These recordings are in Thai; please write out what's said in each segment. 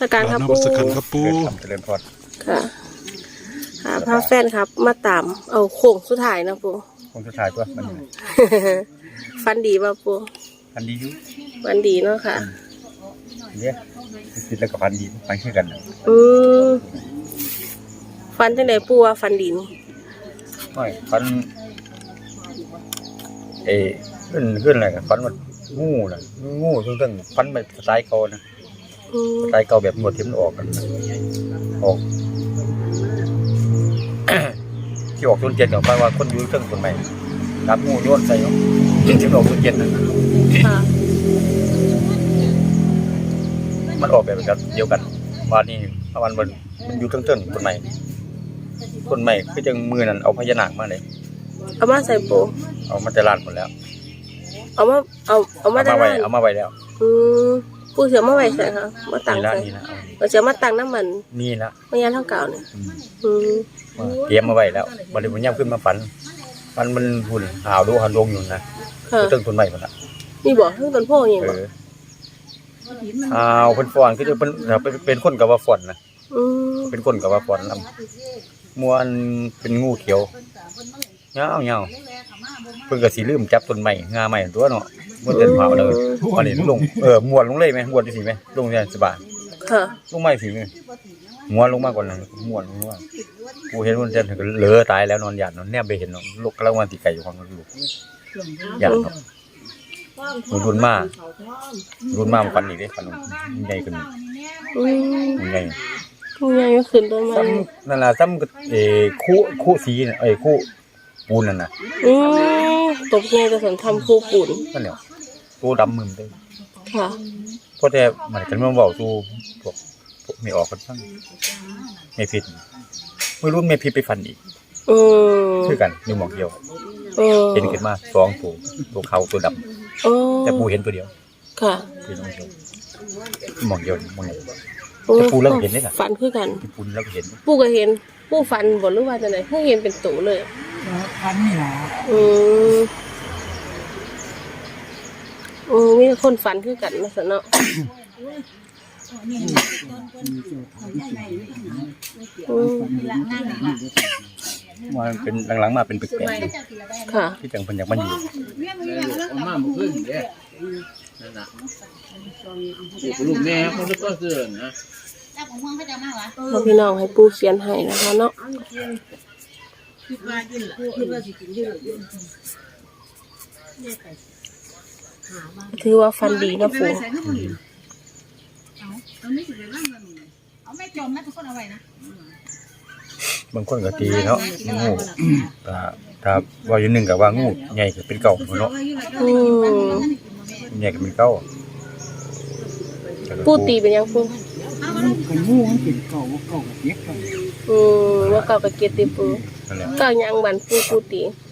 สการครับนปูมัสการครับปูเจริญพรเจริญพรค่ะหาพาแฟนครับ มาตาม เอาโค้งสุดท้ายนะปูคงสุดท้ายตัวมันนี่ฟันดีป่ะปูพันดีอยู่ฟันดีเนาะค่ะ เนี่ยคิดแล้วกับพันดีพันคือกันน่ะอืมฟันจังไดปูว่าฟันดีนี่ไม่พันเอ้ขึ้นขึ้นอะไรกันพันมันงูน่ะงูซึ่งซึ่งพันมันสไตล์เก่านะ อืมสไตล์เก่าแบบหมวดที่มันออกกันนะออก ที่ออกต้นเจ็ดเนี่ยแปลว่าคนอยู่เครื่องคนใหม่รับงูโยนใส่เนาะที่มันออกต้นเจ็ดน่ะค่ะมันออกแบบกันเดียวกันว่านี่มันมันมันอยู่เทิงๆคนใหม่คนใหม่คือจังมือนั่นเอาพญานาคมาเลยเอามาใส่ปูเอามาแต่ร้านหมดแล้ว เอามาเอาเอามาเอาได้มาไว้ไหนเอามาไว้แล้ว อืม ปูเสียมาไว้ใส่ค่ะมาตั้งนี่ละใส่นี่ละเราจะมาตั้งน้ำมันนี่ละไม่ยันเท่าเก่าเนี่ยอืมอืมเตรียมมาไว้แล้วบริบทย่ำขึ้นมาฝันมันมันหุ่นหาวดูหันลงอยู่นะค่ะเทิงคนใหม่หมดละนี่บอกเพิ่งต้นโพนี่เอบอกอหาวเป็นฟอนคือจะเป็นเป็นเป็นคนกับว่าฟอนนะอืมเป็นคนกับว่าฟอนลำมวนเป็นงูเขียวเงาเงาเพิ่งก็สีลืมจับต้นใหม่งาใหม่ตัวเนาะ มันเดินเผาเลยอันนี้ลงเออมวนลงเลยไหมมวนที่สิไหมลงเนี่ยสบายค่ะลงไม่สิไหมมวนลงมากกว่านั้นมวนลงมากูเห็นมันจะถึงกับเหลือตายแล้วนอนหยาดนอนแนบไปเห็นเนาะลูกกำลังวันตีไก่อยู่ของลูกหยาดเนาะมันรุนมากรุนมากมันฟันอีกเลยฟันมันใหญ่ขึ้นอืมมันใหญ่ผู้ใหญ่ก็ขึ้นต้นไม้ซ้ำนั่นแหละซ้ำกับเอ่อคู่คู่สีน่ะเอ้ยคู่ปูนนั่นน่ะอืมตบไงจะสนทำคู่ปุ่นนั่นแหละ ตัวดำมึนเลยค่ะ เพราะแต่มันกันมันบอกตัวพวกพวกไม่ออกกันบ้างไม่ผิดไม่รู้ไม่ผิดไปฟันอีกอืมคือกันอยู่หมองเดียวเออเห็นขึ้นมาสองตัวตัวเขาตัวดำโอ้แต่ปูเห็นตัวเดียวค่ะคือน้องเดียวหมองเดียวหมองเดียวโอ้แต่ปูเริ่มเห็นได้ล่ะฟันคือกัน ที่ปูนแล้วก็เห็นปูก็เห็น ปูฟันบนหรือว่าจะไหนเพิ่งเห็นเป็นตูเลย พันนี่แหละอืม โอ้มีแต่คนฟันคือกันนะสนเนาะอืมว่ามันเป็นหลังๆมาเป็นแปลกๆอยู่ค่ะ ที่จังเพิ่นอยากมาอยู่เอามาเมื่อคืนเด้นั่นน่ะลูกแม่เขาก็คือนะเราพี่น้องให้ปูเขียนให้นะคะเนาะ ถือว่าฟันดีนะปูเอาไม่จมนะทุกคนเอาไว้นะบางคนก็ตีเนาะงูถ้าถ้าว่าอยู่หนึงก็ว่างูใหญ่ก็เป็นเก่าพุ่นเนาะอืมใหญ่ก็เป็นเก่าปูตีเป็นยังปูกันงูมันเป็นเก่าเก่ากับเด็กกันอืมว่าเก่ากับเกียรติปูนั่นแหละเก่ายังบันปูปูตีว่าแต่แม่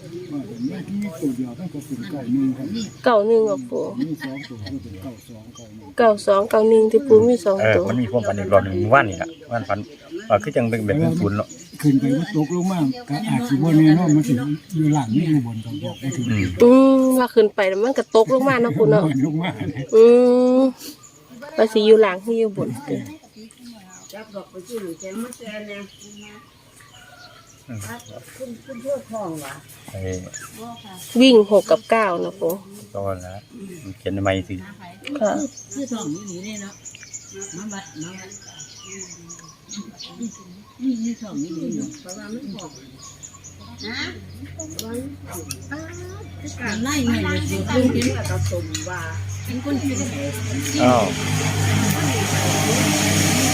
ที่ตัวเดียวตั้งแต่เป็นเก่าหนึ่งครับเก่าหนึ่งกับปูมีสองตัวก็เป็นเก่าสองเก่าหนึ่งเก่าสองเก่าหนึ่งที่ปูมีสองเออตัวมันมีความฝันอีกรอบหนึงเมื่อวานนี่ล่ะเมื่อวานฝันว่าคือจังเป็นแบบเป็นศูนย์เนาะขึ้นไปมันตกลงมาก็อาจสิบ่แน่นอนมันสิอยู่หลังนี่อยู่บนกับบอกไม่ถึงอืมอืมว่าขึ้นไปแล้วมันก็ตกลงมาเนาะปูเนาะลงมาเลยอืมว่าสิอยู่หลังที่อยู่บนไอ้วิ่งหกกับเก้านะปูก็แล้วมันเขียนใหม่สิค่ะคือสองนี่นี่เนี่ยเนาะมาบัดมาบัดนี่นี่สองนี่นี่เนาะเพราะว่ามันบอกนะการไล่เงินอยู่เรื่องนี้กับสมว่าเป็นคนที่ไหนอ้าว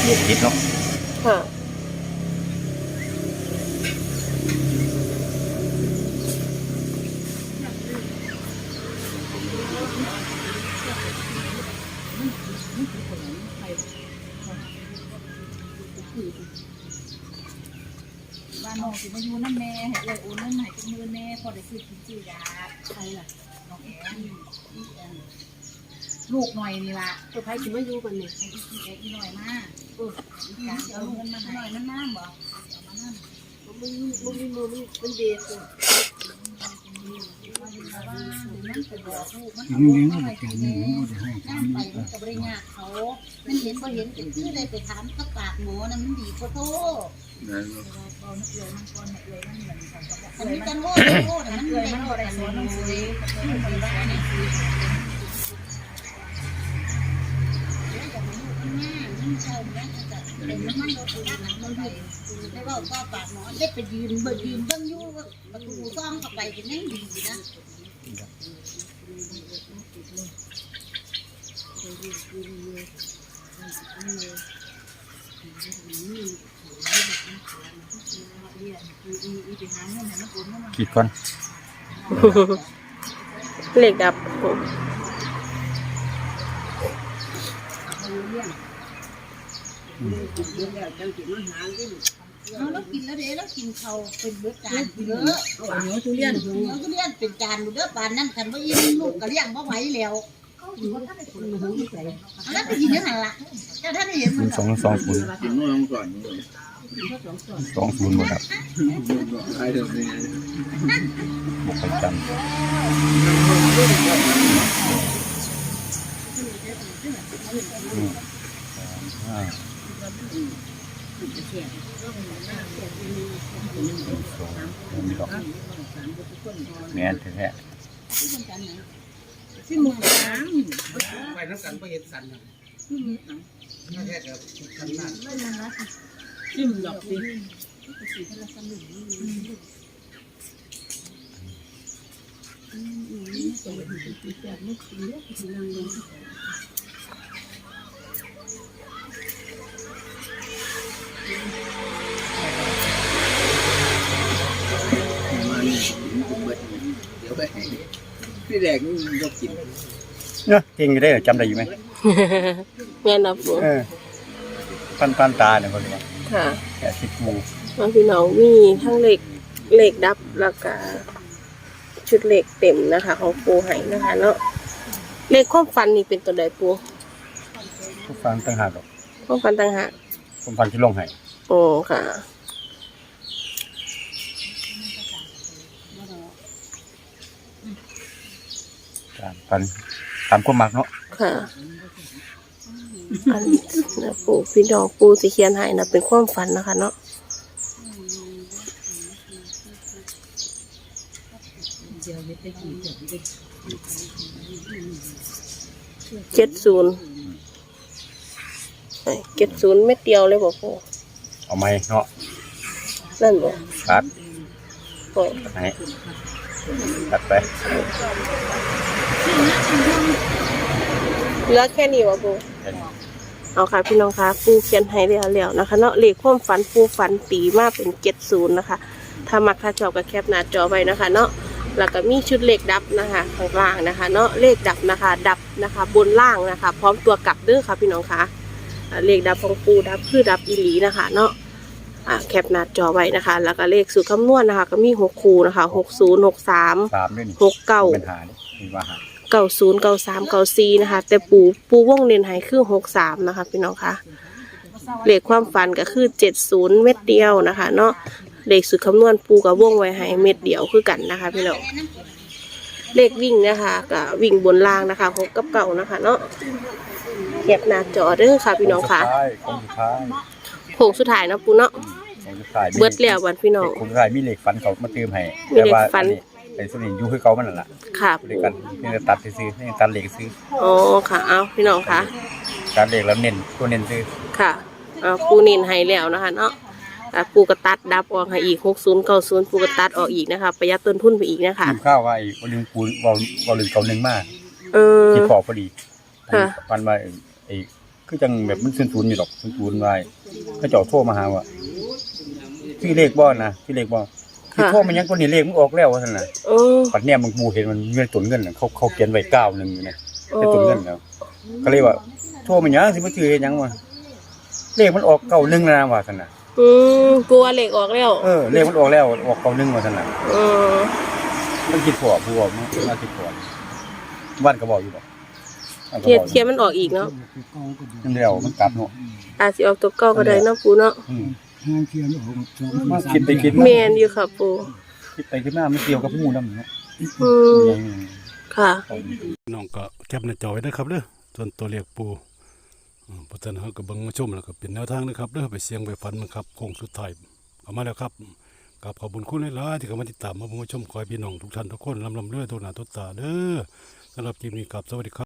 ลูกคิดเนาะค่ะ บ้านน้องสิมาอยู่น้ำแม่ให้เลยโอนเงินให้เป็นมือแม่พอได้ซื้อกินซื้อยาใครล่ะน้องแอนลูกหน่อยนี่ล่ะตัวไพ่สิมาอยู่กันเนี่ยไอ้อีเอ็กอีหน่อยมากเออการเอาเงินมาให้หน่อยมันน้ำบ่เอามาน้ำมันมันมันมันเด็ก ถึงเลี้ยงก็บอกแกนี่มันก็ได้ห้องนั่งไปมันก็บริญาเขามันเห็นพอเห็นเป็นคือเลยไปถามก็ปากหมอนะมันดีกว่าโทษนั่นอันนี้จังโง่โง่แต่มันเลยมันบ่ได้สอนหนังสือมันบ่ได้หนังสือมันเศร้าแม่จะ เป็นมันมันโดนด้านหลังมันไปได้ว่าก็ปากหมอได้ไปยืนเบิ่งยืนเบิ่งยู่ประตูซ่องเข้าไปเป็นยังดีนะคิดก่อน เหลขดับ เอาแล้วกินแล้วเด้แล้วกินเขาเป็นเบิดจานเยอะเนื้อทุเรียนเนื้อทุเรียนเป็นจานเด้อปานนั้นคันว่าอิ่มลูกก็เลี้ยงบ่ไหวแล้วแล้วไปกินยังไงล่ะเจ้าท่านได้เห็นมันสองสองศูนย์สองศูนย์หมดครับบวกไปจำอืมอ่า แม่นแท้ที่มุกสามไปน้ำกันไปเห็ดสันนะแค่กับขนาดจิ้มดอกดิมา พี่แดกนี่ยกกินเนาะเก่งอยู่ได้อจำได้อยู่ไหมแม่นดับปูเออปันปันตาเนี่ยเขาเรียกว่าค่ะแค่สิบหมูน้องพี่น้องมีทั้งเลขเลขดับแล้วก็ชุดเลขเต็มนะคะ ของปูไห้นะคะเนาะเลขความฟันนี่เป็นตัวใดปูทุกฟังต่างหากดอกความฟันต่างหากผมฟังที่ลงให้โอ้ค่ะ ตามฟันตามความมักเนาะค่ะอันนะปูพี่น้องปูสีเขียนให้นะเป็นความฝันนะคะ เนาะเจ็ดศูนย์เจ็ดศูนย์เม็ดเดียวเลยบอกปูเอาไหมเนาะนั่นบอกตัดโอ้ยตัดให้ตัดไป เหลือแค่นี้วะปูแค่นี้เอาค่ะพี่น้องคะปูเขียนให้แล้วๆนะคะเนาะเลขความฝันปูฝันตีมากเป็นเจ็ดศูนย์นะคะ ถ้ามักถ้าชอบก็แคปหน้าจอไว้นะคะ เนาะแล้วก็มีชุดเลขดับนะคะข้างล่างนะคะ เนาะเลขดับนะคะ ดับนะคะ บนล่างนะคะ พร้อมตัวกลับเด้อค่ะพี่น้องคะอ่าเลขดับของปูดับคือดับอีหลีนะคะ เนาะอ่าแคปหน้าจอไว้นะคะ แล้วก็เลขสูตรคำนวณนะคะ ก็มีหกคูนะคะหกศูนย์หกสามสามด้วยนี่หกเก้าเป็นหานี่มีว่าหา เก้าศูนย์เก้าสามเก้าสี่นะคะ แต่ปูปูวงเน้นให้คือหกสามนะคะ พี่น้องคะเลขความฝันก็คือเจ็ดศูนย์เม็ดเดียวนะคะ เนาะเลขสุดคำนวณปูกับวงไว้ให้เม็ดเดียวคือกันนะคะ พี่น้องเลขวิ่งนะคะกับวิ่งบนล่างนะคะหกกับเก่านะคะ เนาะแคปหน้าจอเด้อค่ะ พี่น้องค่ะของสุดท้ายโค้งสุดท้ายเนาะปูเนาะของสุดท้ายเบิดแล้ววันพี่น้องของสุดท้ายมีเหล็กฟันเขามาเติมให้มีเหล็กฟันแต่ว่าอั ไอ้ส่วนนี้อยู่คือเขามันนั่นแหละค่ะด้วยปูกันนี่จะตัดซื้อนี่ตัดเหล็กซื้ออ๋อค่ะ เอาพี่น้องค่ะ ตัดเหล็กแล้วเน้นตัวเน้นซื้อค่ะเอาปูนินให้แล้วนะคะเนาะอะปูกระตัดดับออกให้อีกหกศูนย์เก้าศูนย์ปูกระตัดออกอีกนะคะประหยัดต้นทุนไปอีกนะคะ กินข้าวว่าไอ้วันนึงปูวอลวอลลึงเก่าหนึ่งมากเออ ที่พอพอดีค่ะวันมาไอ้คือจังแบบมันศูนย์ๆอยู่ดอกศูนย์ๆไว้เขาเจ้าโทรมาหาว่าที่เลขบ่นะที่เลขบ่ ที่โทรมันยังคนนี้เลขมันออกแล้วว่าซั่นน่ะโอ้ปัดเนี่ยมึงบูเห็นมันเงินตุนเงินน่ะเขาเขาเขียนไว้เก้าหนึ่งอยู่นะโอ้เป็นตุนเงินแล้วก็เลยว่าโทรมันยังสิมาถือเฮ็ดหยังวะเลขมันออกเก้าหนึ่งแล้วนะว่าซั่นน่ะอืมกลัวเหล็กออกแล้วเออเลขมันออกแล้วออกเก้าหนึ่งว่าซั่นน่ะเออมันคิดพอผู้บอกมันมาคิดพอวันก็บอกอยู่ดอกวันก็เทียบอกอเทียมันออกอีกเนาะนั่นเดียวมันกลับเนาะอาจสิออกตัวเก้าก็ได้เนาะปูเนาะอืม งานเทียนออกสองมาคิดไปคิดแมนอยู่ค่ะปูคิดไปคิดมามันเกี่ยวกับหมู่นำเนาะอืมค่ะ น้องก็แคปหน้าจอไว้นะครับเด้อส่วนตัวเลขปูอืมเพราะฉะนั้นเราก็เบิ่งมาชมแล้วก็เป็นแนวทางนะครับเด้อไปเสี่ยงไปฝันมันครับโค้งสุดท้ายเอามาแล้วครับกับขอบคุณคุณหลายๆที่เข้ามาติดตามมาเบิ่งมาชมขอให้พี่น้องทุกท่านทุกคนลำลำเรื่อยตัวหน้าตัวตาเด้อสำหรับคลิปนี้กับสวัสดีครับ